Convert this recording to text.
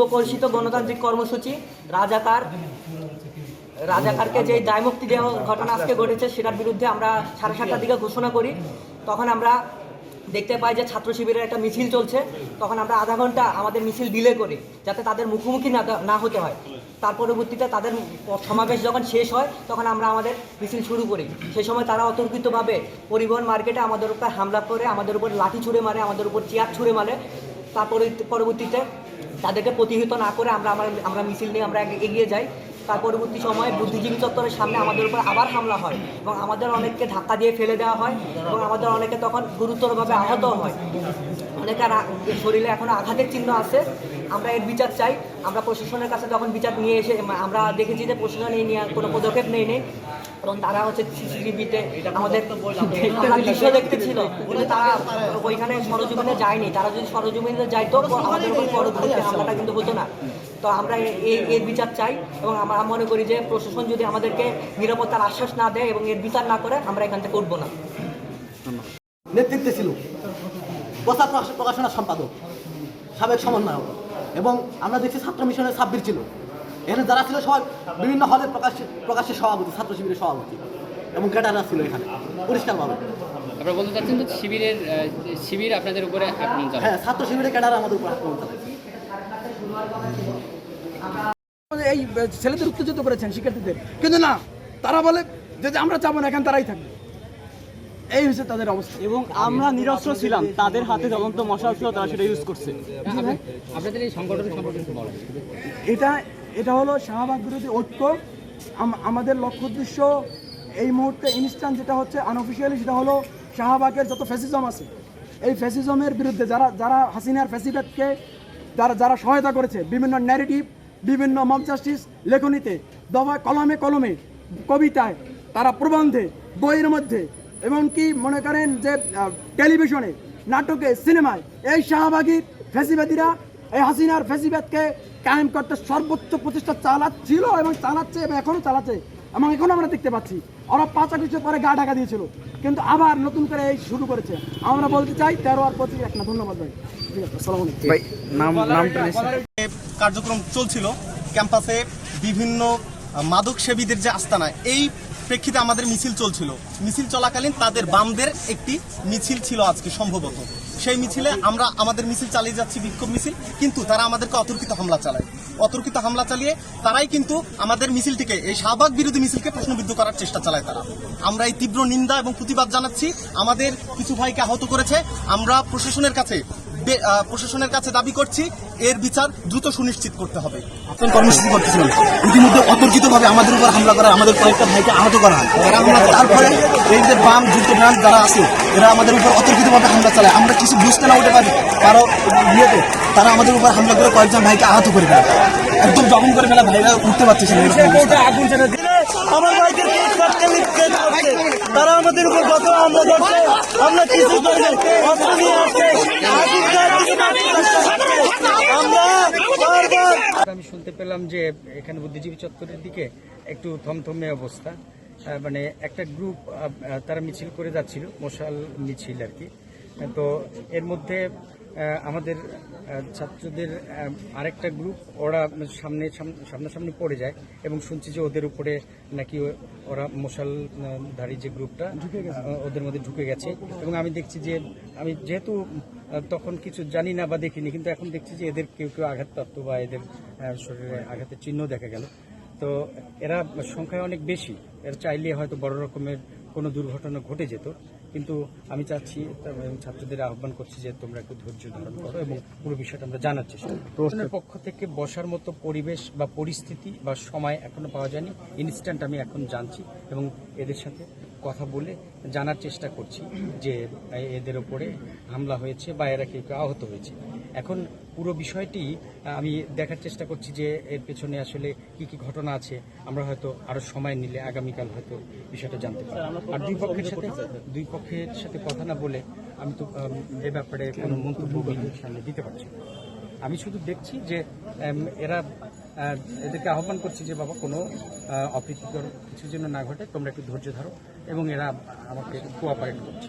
পূর্ব ঘোষিত গণতান্ত্রিক কর্মসূচি রাজাকার রাজাকারকে যে দায়মুক্তি দেওয়া ঘটনা আজকে ঘটেছে সেটার বিরুদ্ধে আমরা সাড়ে সাতটার দিকে ঘোষণা করি। তখন আমরা দেখতে পাই যে ছাত্র শিবিরের একটা মিছিল চলছে। তখন আমরা আধা ঘণ্টা আমাদের মিছিল ডিলে করি যাতে তাদের মুখোমুখি না হতে হয়। তার পরবর্তীতে তাদের সমাবেশ যখন শেষ হয়, তখন আমরা আমাদের মিছিল শুরু করি। সেই সময় তারা অতর্কিতভাবে পরিবহন মার্কেটে আমাদের উপর হামলা করে, আমাদের উপর লাঠি ছুঁড়ে মারে, আমাদের উপর চেয়ার ছুঁড়ে মারে। তারপরে পরবর্তীতে তাদেরকে প্রতিহিত না করে আমরা আমরা আমরা মিছিল নিয়ে আমরা এগিয়ে যাই। তার পরবর্তী সময়ে বুদ্ধিজীবী চত্বরের সামনে আমাদের উপর আবার হামলা হয় এবং আমাদের অনেককে ধাক্কা দিয়ে ফেলে দেওয়া হয় এবং আমাদের অনেকে তখন গুরুতরভাবে আহত হয়। অনেকের আ- শরীরে এখনও আঘাতের চিহ্ন আছে। আমরা এর বিচার চাই। আমরা প্রশাসনের কাছে যখন বিচার নিয়ে এসে আমরা দেখেছি যে প্রশাসন এই নিয়ে কোনো পদক্ষেপ নেই নেই। এবং তারা হচ্ছে সিসিটিভিতে আমাদের দৃশ্য দেখতে ছিল তারা ওইখানে সরজমিনে যায়নি। তারা যদি সরজমিনে যাইতো আমাদের উপর পরবর্তী হামলাটা কিন্তু হতো না। তো আমরা এ- এ- এর বিচার চাই এবং আমরা মনে করি যে প্রশাসন যদি আমাদেরকে নিরাপত্তার আশ্বাস না দেয় এবং এর বিচার না করে, আমরা এখান থেকে উঠবো না। নেতৃত্বে ছিল। প্রকাশনা সম্পাদক, সাবেক সমন্বয়ক। এবং আমরা দেখছি ছাত্র মিশনের সাব্বির ছিল। এখানে যারা ছিল সবাই বিভিন্ন হলের প্রকাশ প্রকাশের সভাপতি ছাত্র শিবিরের সভাপতি এবং ক্যাডাররা ছিল এখানে পরিষ্কারভাবে। আপনারা বলতে চাচ্ছেন তো শিবিরের শিবির আপনাদের উপরে আক্রমণ চালায়? হ্যাঁ ছাত্র শিবিরের ক্যাডার আমাদের উপর আক্রমণ এই ছেলেদের উত্তেজিত করেছেন শিক্ষার্থীদের। কিন্তু না তারা বলে যে যে আমরা চাবো না এখানে তারাই থাকবে। এই হচ্ছে তাদের অবস্থা। এবং আমরা নিরস্ত্র ছিলাম। তাদের হাতে জ্বলন্ত মশাল ছিল তারা সেটা ইউজ করছে। আপনাদের এই সংগঠন সম্পর্কে এটা এটা হলো শাহবাগ বিরোধী ঐক্য। আম- আমাদের লক্ষ্য উদ্দেশ্য এই মুহূর্তে ইনস্ট্যান্ট যেটা হচ্ছে আনঅফিসিয়ালি সেটা হলো শাহবাগের যত ফ্যাসিজম আছে এই ফ্যাসিজমের বিরুদ্ধে যারা যারা হাসিনার ফ্যাসিবাদকে যারা যারা সহায়তা করেছে বিভিন্ন ন্যারেটিভ বিভিন্ন মব জাস্টিস লেখনীতে দফা কলমে কলমে কবিতায় তারা প্রবন্ধে বইয়ের মধ্যে এমনকি মনে করেন যে টেলিভিশনে নাটকে সিনেমায় এই শাহবাগী ফ্যাসিবাদীরা এই হাসিনার ফেসিবাদকে কায়েম করতে সর্বোচ্চ প্রচেষ্টা চালাচ্ছিল এবং চালাচ্ছে এবং এখনও চালাচ্ছে। এবং এখনও আমরা দেখতে পাচ্ছি ওরা পাঁচ আগস্ট পরে গা ঢাকা দিয়েছিল। কিন্তু আবার নতুন করে এই শুরু করেছে। আমরা বলতে চাই তেরো আর পঁচিশ এক না ধন্যবাদ ভাই। ঠিক আছে কার্যক্রম চলছিল ক্যাম্পাসে বিভিন্ন মাদক সেবীদের যে আস্তানা এই প্রেক্ষিতে আমাদের মিছিল চলছিল। মিছিল চলাকালীন তাদের বামদের একটি মিছিল ছিল আজকে সম্ভবত। সেই মিছিলে আমরা আমাদের মিছিল চালিয়ে যাচ্ছি, বিক্ষোভ মিছিল, কিন্তু তারা আমাদেরকে অতর্কিত হামলা চালায়। অতর্কিত হামলা চালিয়ে তারাই কিন্তু আমাদের মিছিলটিকে, এই শাহবাগ বিরোধী মিছিলকে প্রশ্নবিদ্ধ করার চেষ্টা চালায় তারা। আমরা এই তীব্র নিন্দা এবং প্রতিবাদ জানাচ্ছি। আমাদের কিছু ভাইকে আহত করেছে। আমরা প্রশাসনের কাছে প্রশাসনের কাছে দাবি করছি এর বিচার দ্রুত সুনিশ্চিত করতে হবে। কর্মসূচি করতেছিলেন ইতিমধ্যে অতর্কিতভাবে আমাদের উপর হামলা করা আমাদের কয়েকটা ভাইকে আহত করা হয়। তারপরে এই যে বাম যুক্ত যারা আছে এরা আমাদের উপর অতর্কিতভাবে হামলা চালায়। আমরা কিছু বুঝতে না উঠে পারি। কারও ইয়েতে তারা আমাদের উপর হামলা করে কয়েকজন ভাইকে আহত করে ফেলে। একদম জখম করে ফেলা ভাইরা উঠতে পারতেছে না আমার ভাইকে কেস করতে কেস করছে তারা আমাদের উপর হামলা করছে? আমরা কিছু করি আমরা আমি শুনতে পেলাম যে এখানে বুদ্ধিজীবী চত্বরের দিকে একটু থমথমে অবস্থা। মানে একটা গ্রুপ তারা মিছিল করে যাচ্ছিল, মশাল মিছিল আর কি। তো এর মধ্যে আমাদের ছাত্রদের আরেকটা গ্রুপ ওরা সামনে সাম- সামনাসামনি পড়ে যায় এবং শুনছি যে ওদের উপরে নাকি ওরা মশাল আহ, ধারী যে গ্রুপটা ওদের মধ্যে ঢুকে গেছে এবং আমি দেখছি যে আমি যেহেতু তখন কিছু জানি না বা দেখিনি কিন্তু এখন দেখছি যে এদের কেউ কেউ আঘাতপ্রাপ্ত বা এদের শরীরে আঘাতের চিহ্ন দেখা গেল। তো এরা সংখ্যায় অনেক বেশি এরা চাইলে হয়তো বড় রকমের কোনো দুর্ঘটনা ঘটে যেত কিন্তু আমি চাচ্ছি এবং ছাত্রদের আহ্বান করছি যে তোমরা একটু ধৈর্য ধারণ করো এবং পুরো বিষয়টা আমরা জানার চেষ্টা প্রশ্নের পক্ষ থেকে বসার মতো পরিবেশ বা পরিস্থিতি বা সময় এখনও পাওয়া যায়নি। ইনস্ট্যান্ট আমি এখন জানছি এবং এদের সাথে কথা বলে জানার চেষ্টা করছি যে এদের ওপরে হামলা হয়েছে বা এরা কেউ আহত হয়েছে। এখন পুরো বিষয়টি আমি দেখার চেষ্টা করছি যে এর পেছনে আসলে কি কি ঘটনা আছে। আমরা হয়তো আরও সময় নিলে আগামীকাল হয়তো বিষয়টা জানতে পারব। আর দুই পক্ষের সাথে দুই পক্ষের সাথে কথা না বলে আমি তো এ ব্যাপারে কোনো মন্তব্য সামনে দিতে পারছি আমি শুধু দেখছি যে এরা এদেরকে আহ্বান করছি যে বাবা কোনো অপ্রীতিকর কিছু যেন না ঘটে তোমরা একটু ধৈর্য ধরো এবং এরা আমাকে কোঅপারেট করছে।